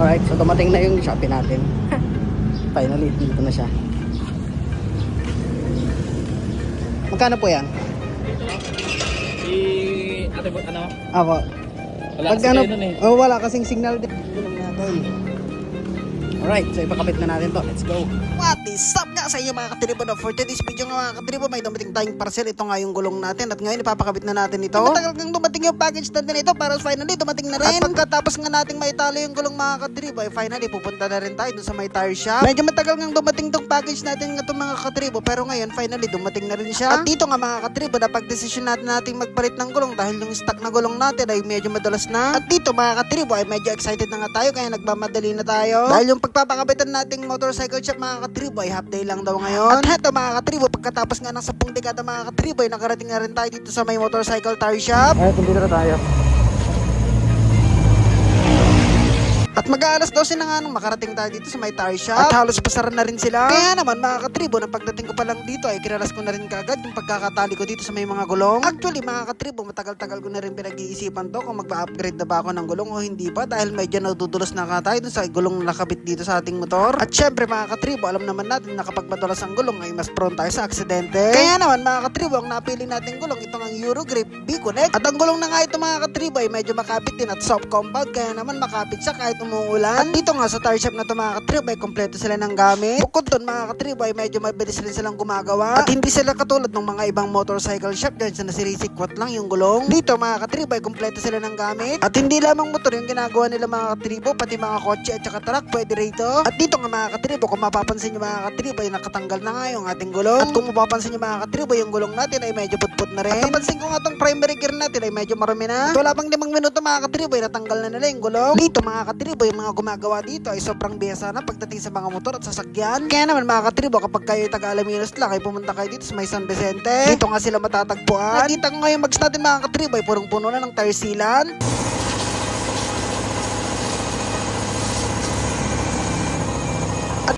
Alright, so dumating na yung Shopee natin. Finally, dito na siya. Magkano po yan? Si ate mo, ano? Ako. Wala Pag kasi ano, nun eh. oh, wala kasing signal din. Alright, so ipakabit na natin to. Let's go. What is up nga sa inyo mga katribo na for today's video nga mga katribo may dumating tayong parcel. Ito nga yung gulong natin at ngayon ipapakabit na natin ito. Matagal kang dumating yung package natin ito para finally dumating na rin. At pagkatapos nga nating maitalo yung gulong mga katribo ay finally pupunta na rin tayo dun sa may tire shop. Medyo matagal nga dumating tong package natin nga itong mga katribo pero ngayon finally dumating na rin siya. At dito nga mga katribo na pag-desisyon natin nating magpalit ng gulong dahil yung stock na gulong natin ay medyo madalas na. At dito mga katribo ay medyo excited na nga tayo kaya nagmamadali na tayo. Dahil yung pagpapakabitan nating motorcycle shop mga katribo ay half day lang daw ngayon. At heto mga katribo pagkatapos nga ng 10 dekada mga katribo ay nakarating na rin tayo dito sa may motorcycle tire shop. Ay, na tayo. At mag-aalas 12 na nga nung makarating tayo dito sa may tire shop. At halos pasara na rin sila. Kaya naman mga katribo, nang pagdating ko pa lang dito ay kinalas ko na rin kagad yung pagkakatali ko dito sa may mga gulong. Actually mga katribo, matagal-tagal ko na rin pinag-iisipan to kung magpa-upgrade na ba ako ng gulong o hindi pa dahil medyo nadudulos na nga tayo dun sa gulong na nakabit dito sa ating motor. At syempre mga katribo, alam naman natin na kapag madulas ang gulong ay mas prone tayo sa aksidente. Kaya naman mga katribo, ang napili nating gulong ito ang Eurogrip B-Connect. At ang gulong na nga ito mga katribo ay medyo makapit din at soft compound kaya naman makapit siya kahit umuulan. At dito nga sa tire shop na ito mga katribo ay kompleto sila ng gamit. Bukod doon mga katribo ay medyo mabilis rin silang gumagawa. At hindi sila katulad ng mga ibang motorcycle shop dyan sa nasirisikwat lang yung gulong. Dito mga katribo ay kompleto sila ng gamit. At hindi lamang motor yung ginagawa nila mga katribo, pati mga kotse at saka truck pwede rito. At dito nga mga katribo, kung mapapansin nyo mga katribo ay nakatanggal na nga yung ating gulong. At kung mapapansin nyo mga katribo, yung gulong natin ay medyo putput na rin. At napansin ko nga tong primary gear natin ay medyo marumi na. At wala pang limang minuto mga katribo ay natanggal na nila yung gulong. Dito mga katribo, yung mga gumagawa dito ay sobrang biyasa na pagdating sa mga motor at sasakyan. Kaya naman mga katribo, kapag kayo taga Alaminos lang ay pumunta kayo dito sa may San Vicente. Dito nga sila matatagpuan. Nakita ko ngayon mags natin mga katribo ay purong puno na ng tire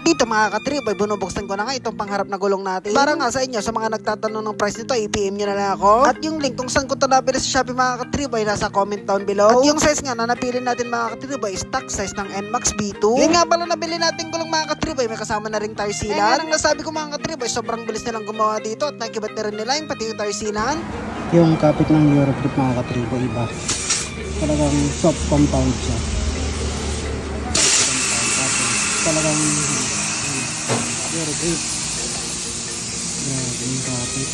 At dito mga katrip ay binubuksan ko na nga itong pangharap na gulong natin. Para nga sa inyo, sa mga nagtatanong ng price nito, i-PM nyo na lang ako. At yung link kung saan ko ito nabili sa Shopee mga katrip ay nasa comment down below. At yung size nga na napili natin mga katrip ay stock size ng NMAX B2. Yun nga pala nabili natin gulong mga katrip ay may kasama na tire sealant. Eh, ang nasabi ko mga katrip ay sobrang bilis nilang gumawa dito at nakibat na rin nila yung pati yung tire sealant. Yung kapit ng Eurogrip mga katrip ay iba. Talagang soft compound siya. Talagang Very great. Grabe yung kapit.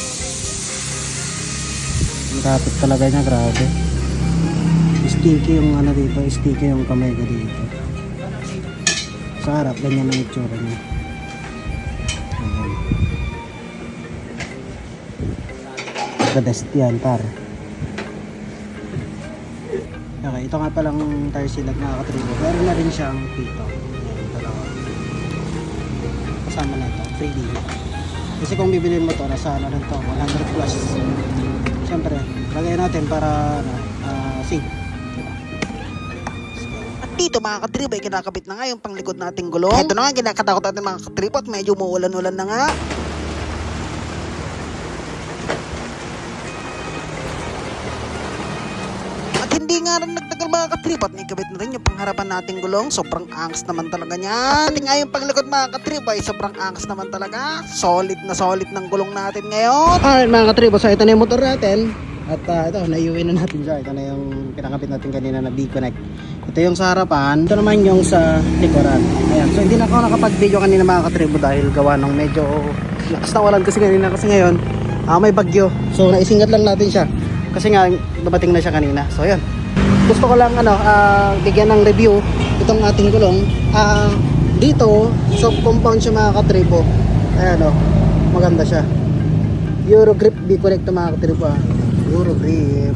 Yung kapit talaga niya, grabe. Sticky yung ano dito, sticky yung kamay ko dito. Sa harap, ganyan ang itsura niya. Yan, par. Okay, ito nga palang tire sealant mga katribo. Meron na rin siyang pito. Kasama na ito, 3D. Kasi kung bibilin mo to, nasa ano lang to, 100 plus. Siyempre, lagay natin para ano, ah, safe. Diba? At dito mga katribo ay kinakabit na nga yung panglikod nating gulong. Ito na nga kinakatakot natin mga katribo at medyo umuulan-ulan na nga. At hindi nga rin nagtagal mga katrip at naikabit na rin yung pangharapan nating gulong. Sobrang angas naman talaga niyan. At nga yung paglikod mga katrip ay sobrang angas naman talaga. Solid na solid ng gulong natin ngayon. Alright mga katrip, so ito na yung motor natin. At ah, ito, naiuwi na natin siya. Ito na yung pinakabit natin kanina na B-Connect. Ito yung sa harapan. Ito naman yung sa likuran. Ayan. So hindi na ako nakapag-video kanina mga katribo dahil gawa ng medyo lakas na walan kasi kanina kasi ngayon ah, may bagyo. So naisingat lang natin siya. Kasi nga dumating na siya kanina. So yun. Gusto ko lang ano, ah, bigyan ng review itong ating gulong. Ah, dito, soft compound siya mga katribo. Ayan o, maganda siya. Eurogrip B-Connect to mga katribo ah. Eurogrip.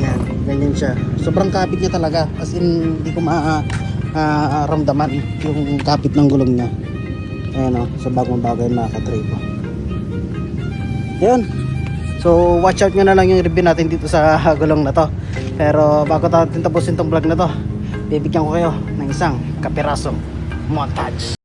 Yan, ganyan siya. Sobrang kapit niya talaga. As in, hindi ko maaramdaman yung kapit ng gulong niya. Ayan o, sa bagong bagay mga katribo. Yun. So, watch out nyo na lang yung review natin dito sa gulong na to. Pero bago natin tapusin tong vlog na to, bibigyan ko kayo ng isang kapirasong montage.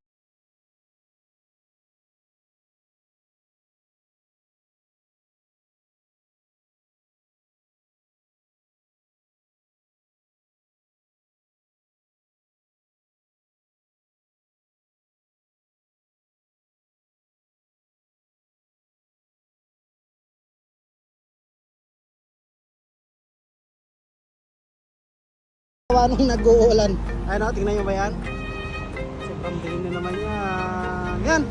Nung nag-uulan. Ayun o, tingnan nyo ba yan? Sobrang dilim na naman yan. Yan.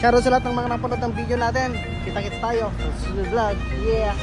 Shoutout sa lahat ng mga napanood ng video natin. Kita-kits tayo susunod vlog. Yeah.